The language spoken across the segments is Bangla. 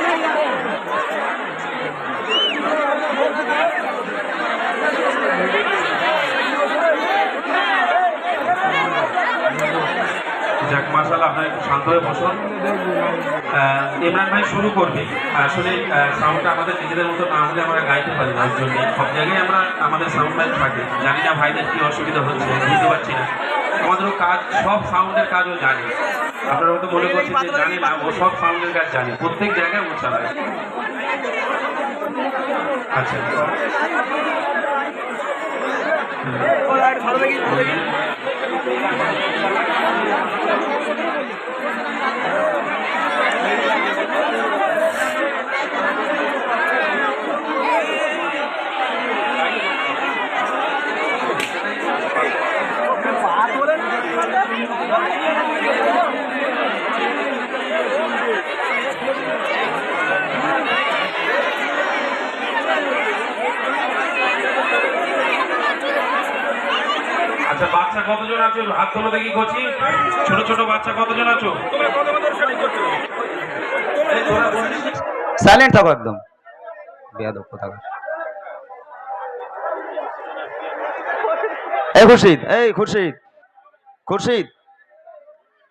যাক মার্শাল আপনার একটু শান্ত হয়ে বসুন। ইমরান ভাই শুরু করবে। আসলে সাউন্ডটা আমাদের নিজেদের মতো না হলে আমরা গাইতে পারি না জন্য। সব জায়গায় আমরা আমাদের সাউন্ড থাকে। জানি না ভাইদের কি অসুবিধা হচ্ছে, বুঝতে পারছি না। আমাদেরও কাজ, সব সাউন্ডের কাজও জানি। আপনারা হয়তো মনে করছেন যে জানি না, ও সব সাউন্ডের কাজ জানি। প্রত্যেক জায়গায় ও চালায়। আচ্ছা। Gracias. আচ্ছা বাচ্চা কতজন আছো? হাত তোলো দেখি করছি ছোট ছোট বাচ্চা কতজন আছো? সাইলেন্ট থাকো একদম। বেয়াদব কোথাকার। এই খুরশিদ এই খুরশিদ খুরশিদ,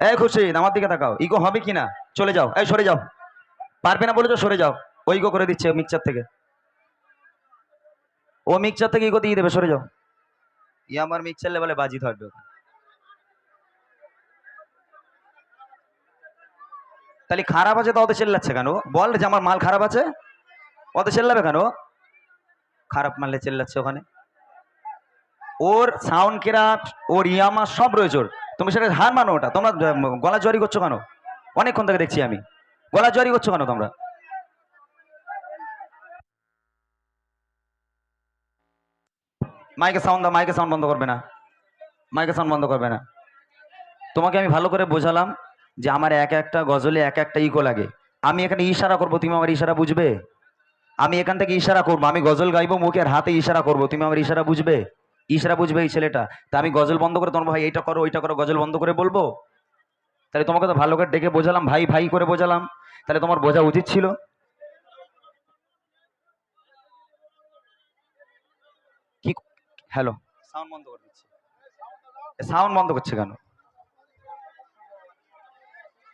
এই খুরশিদ, আমার দিকে তাকাও। ইগো হবে কি না চলে যাও। এই, সরে যাও। পারবে না বলে তো সরে যাও। ও ইগো করে দিচ্ছে মিক্সচার থেকে। ও মিক্সচার থেকে ইগো দিয়ে দেবে, সরে যাও। আমার মিক্সচার লেভেলে বাজি ওখানে। তাহলে খারাপ আছে তো অত চেল্লাচ্ছে কেন? বল যে আমার মাল খারাপ আছে। অত চেল্লাবে কেন? খারাপ মারলে চেল্লাচ্ছে ওখানে। ওর সাউন্ড কেরাট ওর ইয়ামা সব রয়েছে ওর। তুমি সেটা হার মানো ওটা। তোমরা গলা জরি করছ কেন? অনেকক্ষণ থেকে দেখছি আমি। গলা জরি করছ কেন তোমরা? মাইকে সাউন্ড মাইকে সাউন্ড বন্ধ করবে না। মাইকে সাউন্ড বন্ধ করবে না। তোমাকে আমি ভালো করে বোঝালাম যে আমার এক একটা গজলে এক একটা ইকো লাগে। আমি এখানে ইশারা করব, তুমি আমার ইশারা বুঝবে? আমি এখান থেকে ইশারা করব, আমি গজল গাইবো মুখের হাতে ইশারা করব, তুমি আমার ইশারা বুঝবে? ইশারা বুঝবে এই ছেলেটা। তা আমি গজল বন্ধ করে তোমার ভাই, এইটা করো, ওইটা করো, গজল বন্ধ করে বলব? তাহলে তোমাকে তো ভালো করে ডেকে বোঝালাম, ভাই ভাই করে বোঝালাম। তাহলে তোমার বোঝা উচিত ছিল। হ্যালো। সাউন্ড বন্ধ করে দিচ্ছি। সাউন্ড বন্ধ করছে কেন?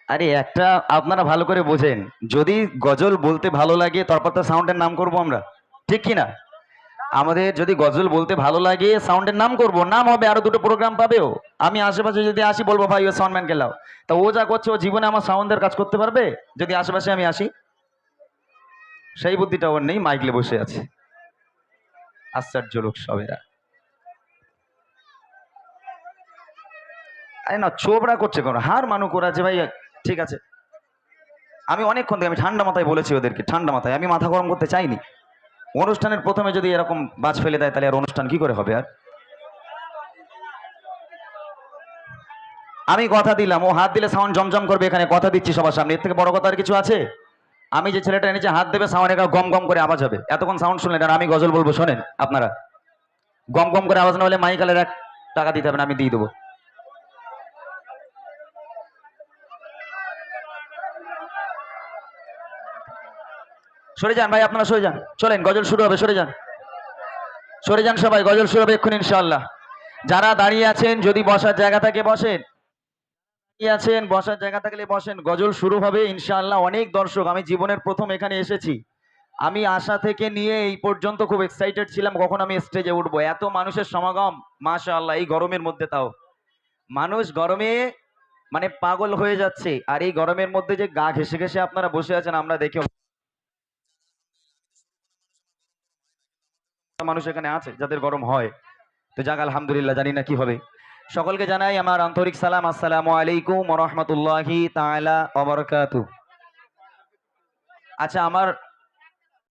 আরে একটা আপনারা ভালো করে বোঝেন। যদি গজল বলতে ভালো লাগে তারপর তো সাউন্ডের নাম করব আমরা। ঠিক কি না? আমাদের যদি গজল বলতে ভালো লাগে সাউন্ডের নাম করব। নাম হবে আরও দুটো প্রোগ্রাম পাবেও আমি আশেপাশে যদি আসি বলব ভাই ও সাউন্ডম্যানকে লাও তা ও যা করছে ও জীবনে আমার সাউন্ডের কাজ করতে পারবে? যদি আশেপাশে আমি আসি? সেই বুদ্ধিটা ওর নেই মাইকলে বসে আছে। আশ্চর্য লোক সবেরা। আরে না চোবড়া করছে কেন? হার মানু করা আছে ভাই, ঠিক আছে। আমি অনেকক্ষণ থেকে, আমি ঠান্ডা মাথায় বলেছি ওদেরকে, ঠান্ডা মাথায়। আমি মাথা গরম করতে চাইনি। অনুষ্ঠানের প্রথমে যদি এরকম বাজ ফেলে দেয়, তাহলে আর অনুষ্ঠান কি করে হবে আর? আমি কথা দিলাম, ও হাত দিলে সাউন্ড জমজম করবে এখানে, কথা দিচ্ছি সবার সামনে। এর থেকে বড় কথা আর কিছু আছে? আমি যে ছেলেটা এনেছে, হাত দেবে, সাউন্ড একা গম গম করে আওয়াজ হবে। এতক্ষণ সাউন্ড শুনলেন আর আমি গজল বলব, শোনেন আপনারা। গম গম করে আওয়াজ না হলে মাইকালের এক টাকা দিতে হবে না, আমি দিয়ে দেবো। সরে যান ভাই, আপনারা সরে যান। চলেন, গজল শুরু হবে, সরে যান। সরে যান সবাই, গজল শুরু হবে এক্ষুনি ইনশাল্লাহ যারা দাঁড়িয়ে আছেন, যদি বসার জায়গা থাকে বসেন। আছেন, বসার জায়গা থাকলে বসেন। গজল শুরু হবে ইনশাল্লাহ অনেক দর্শক, আমি জীবনের প্রথম এখানে এসেছি। আমি আশা থেকে নিয়ে এই পর্যন্ত খুব এক্সাইটেড ছিলাম, কখন আমি স্টেজে উঠবো। এত মানুষের সমাগম, মাশাআল্লাহ, এই গরমের মধ্যে তাও। মানুষ গরমে মানে পাগল হয়ে যাচ্ছে। আর এই গরমের মধ্যে যে গা ঘেসে ঘেসে আপনারা বসে আছেন, আমরা দেখে মানুষ এখানে আছে, যাদের গরম হয়। তো যাক, আলহামদুলিল্লাহ, জানি না কি হবে। সকলকে জানাই আমার আন্তরিক সালাম, আসসালামু আলাইকুম রহমতুল্লাহি তালা ওয়া বারাকাতুহু। আচ্ছা আমার